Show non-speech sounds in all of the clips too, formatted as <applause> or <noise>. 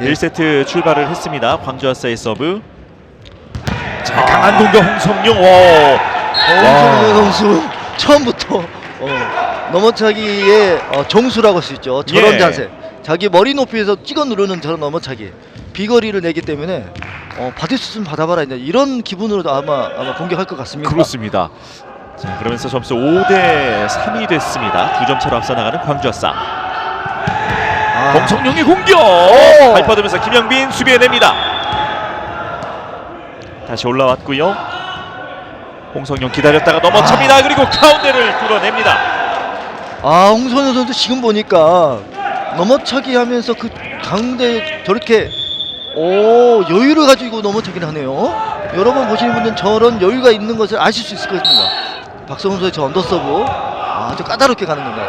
예. 1세트 출발을 했습니다. 광주 아싸의 서브. 자, 강한 공격 홍성용. 오. 홍성민 선수 처음부터 어, 넘어차기의 어, 정수라고 할 수 있죠. 저런 예. 자세. 자기 머리 높이에서 찍어 누르는 저런 넘어차기. 비거리를 내기 때문에 어, 받을 수 있으면 받아봐라 이제 이런 기분으로 아마 아마 공격할 것 같습니다. 그렇습니다. 자, 그러면서 점수 5대 3이 됐습니다. 두 점 차로 앞서 나가는 광주 아싸. 아, 홍성용의 공격. 밟아두면서 김영빈 수비해냅니다. 다시 올라왔고요. 홍성용 기다렸다가 넘어찹니다. 그리고 가운데를 뚫어냅니다. 아 홍선우 선수 지금 보니까 넘어차기 하면서 그 가운데 저렇게 오 여유를 가지고 넘어차기를 하네요. 여러 번 보시는 분들은 저런 여유가 있는 것을 아실 수 있을 것입니다. 박성훈 선수의 저 언더서브 아주 까다롭게 가는 겁니다.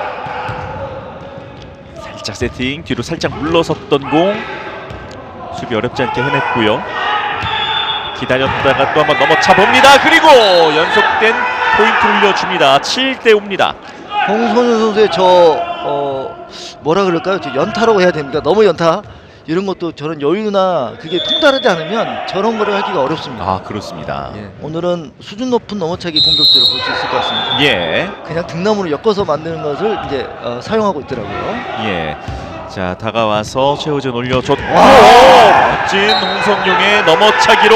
살짝 세팅 뒤로 살짝 물러섰던 공 수비 어렵지 않게 해냈고요. 기다렸다가 또 한번 넘어차 봅니다. 그리고 연속된 포인트 올려줍니다. 7대 5입니다. 홍선우 선수의 저 어, 뭐라 그럴까요? 저 연타라고 해야 됩니까? 너무 연타 이런 것도 저런 여유나 그게 통달하지 않으면 저런 거를 하기가 어렵습니다. 아 그렇습니다. 예, 오늘은 수준 높은 넘어차기 공격들을 볼 수 있을 것 같습니다. 예. 그냥 등나무로 엮어서 만드는 것을 이제 어, 사용하고 있더라고요. 예. 자 다가와서 최우진 올려줬고 와! 멋진 홍성용의 넘어차기로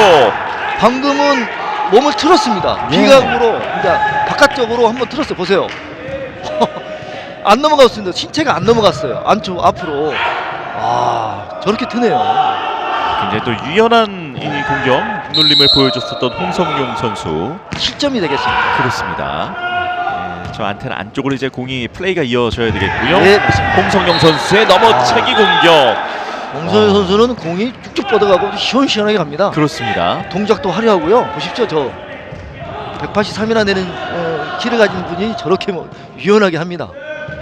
방금은 몸을 틀었습니다. 예. 비각으로 이제 바깥쪽으로 한번 틀었어요. 보세요. <laughs> 안 넘어갔습니다. 신체가 안 넘어갔어요. 안쪽 앞으로. 아 저렇게 트네요. 굉장히 또 유연한 이 공격 눌림을 보여줬었던 홍성용 선수 실점이 되겠습니다. 그렇습니다. 예, 저 안테나 안쪽으로 이제 공이 플레이가 이어져야 되겠고요. 네 맞습니다. 홍성용 선수의 넘어차기 공격 홍선우 어. 선수는 공이 쭉쭉 뻗어가고 시원시원하게 갑니다. 그렇습니다. 동작도 화려하고요. 보십시오 저 183이나 되는 어, 키를 가진 분이 저렇게 뭐 유연하게 합니다.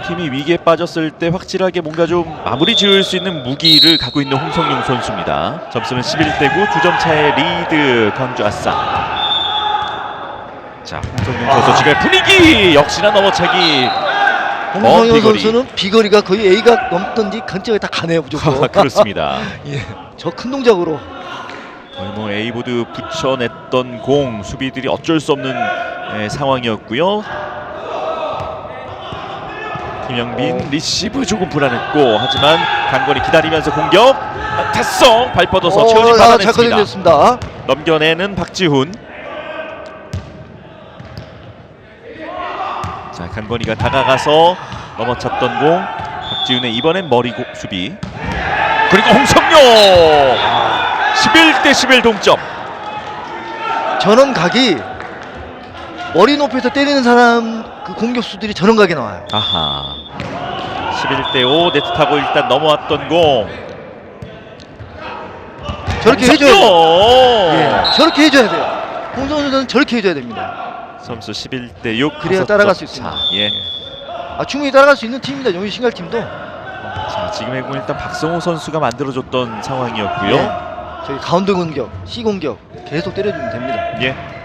팀이 위기에 빠졌을 때 확실하게 뭔가 좀 마무리 지을 수 있는 무기를 갖고 있는 홍성용 선수입니다. 점수는 11대 9, 두 점 차의 리드 광주 아싸. 자, 홍성용 선수 아. 지금 분위기 역시나 넘어차기. 홍성현 비거리. 선수는 비거리가 거의 A가 넘던지 근처에 다 가네요 무조건. <laughs> 그렇습니다. <laughs> 예, 저 큰 동작으로 거의 뭐 A보드 붙여냈던 공 수비들이 어쩔 수 없는 예, 상황이었고요. 김영빈 리시브 조금 불안했고 하지만 강건이 기다리면서 공격 타성 발 뻗어서 최우진 어, 아, 잘 받아냈습니다. 넘겨내는 박지훈. 자 강건이가 다가가서 넘어찼던 공 박지훈의 이번엔 머리 고, 수비 그리고 홍성용 11대 11 동점. 저런 각이 머리 높이에서 때리는 사람 그 공격수들이 저런 각이 나와요. 아하. 11대 5 네트 타고 일단 넘어왔던 공. 저렇게 해줘야 돼요. 홍성용! 예, 저렇게 해줘야 돼요. 홍성현 선수는 저렇게 해줘야 됩니다. 점수 11대 6. 그래야 따라갈 수 있습니다. 예. 아, 충분히 따라갈 수 있는 팀입니다. 용인 신갈 팀도. 자, 지금의 공 일단 박성호 선수가 만들어줬던 상황이었고요. 예. 저기 가운데 공격, C 공격 계속 때려주면 됩니다. 예.